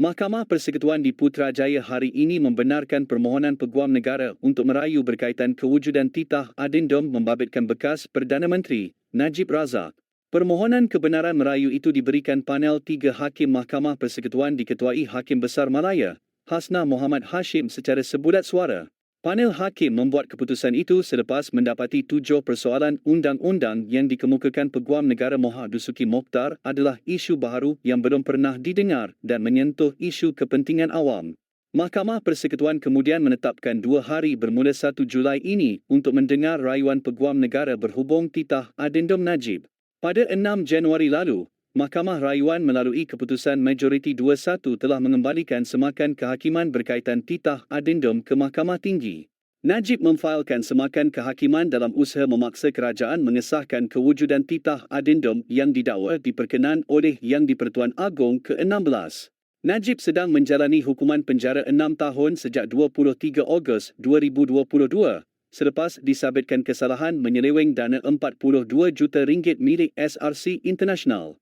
Mahkamah Persekutuan di Putrajaya hari ini membenarkan permohonan Peguam Negara untuk merayu berkaitan kewujudan titah adendum membabitkan bekas Perdana Menteri Najib Razak. Permohonan kebenaran merayu itu diberikan panel tiga Hakim Mahkamah Persekutuan diketuai Hakim Besar Malaya, Hasna Muhammad Hashim secara sebulat suara. Panel hakim membuat keputusan itu selepas mendapati tujuh persoalan undang-undang yang dikemukakan Peguam Negara Moha Dusuki Mokhtar adalah isu baharu yang belum pernah didengar dan menyentuh isu kepentingan awam. Mahkamah Persekutuan kemudian menetapkan dua hari bermula 1 Julai ini untuk mendengar rayuan Peguam Negara berhubung titah Adendum Najib. Pada 6 Januari lalu, Mahkamah Rayuan melalui keputusan majoriti 2-1 telah mengembalikan semakan kehakiman berkaitan titah adendum ke Mahkamah Tinggi. Najib memfailkan semakan kehakiman dalam usaha memaksa kerajaan mengesahkan kewujudan titah adendum yang didakwa diperkenan oleh Yang di-Pertuan Agong ke-16. Najib sedang menjalani hukuman penjara 6 tahun sejak 23 Ogos 2022 selepas disabitkan kesalahan menyeleweng dana 42 juta ringgit milik SRC International.